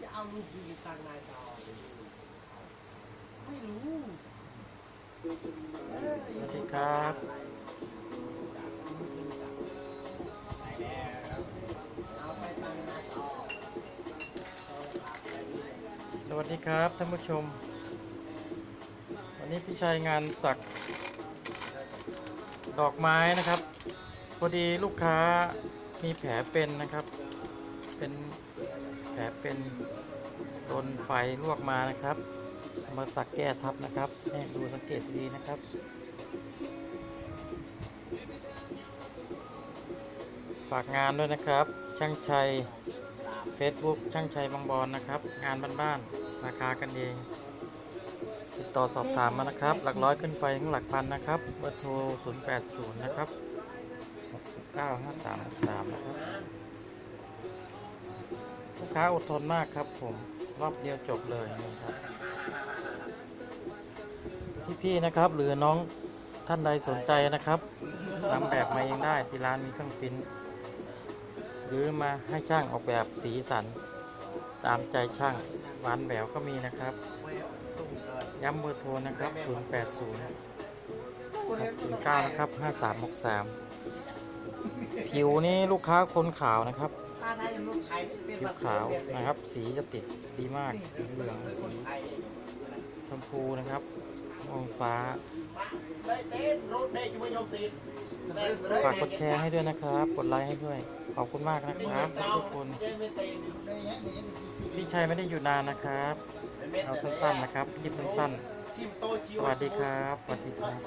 จะเอาลูกยืนตังนายต่อไม่รู้สวัสดีครับสวัสดีครับท่านผู้ชม วันนี้พี่ชัยงานสัก ดอกไม้นะครับ พอดีลูกค้ามีแผลเป็นนะครับ เป็นแผลเป็นโดนไฟลวกมานะครับ มาสักแก้ทับนะครับนี่ดูสังเกตดีนะครับฝากงานด้วยนะครับ ช่างชัย Facebook ช่างชัยบางบอนนะครับ งานบ้านๆราคากันเองติดต่อสอบถามมานะครับ หลักร้อยขึ้นไปถึงหลักพันนะครับเบอร์โทร 080 นะครับ 69 5363 นะครับ ค้าอดทนมากครับผม รอบเดียวจบเลยนะครับพี่ๆนะครับ หรือน้องท่านใดสนใจนะครับนำแบบมาเองได้ที่ร้านมีเครื่องปริ้นหรือมาให้ช่างออกแบบสีสัน ตามใจช่างหวานแหววก็มีนะครับ ย้ำเบอร์โทรนะครับ 080 609 นะครับ 5363 ผิวนี้ลูกค้าคนขาวนะครับ ถ้าได้ลูกไทยเป็นผิวขาวนะครับ สีจะติดดีมาก สีเหลือง สีไทยชมพูนะครับมองฟ้าได้เต้นรถเด็กไม่ยอมติดฝากกดแชร์ให้ด้วยนะครับ กดไลค์ให้ด้วย ขอบคุณมากนะครับทุกคนพี่ชัยไม่ได้อยู่นานนะครับ เอาสั้นๆนะครับ คลิปสั้นๆ สวัสดีครับ สวัสดีครับ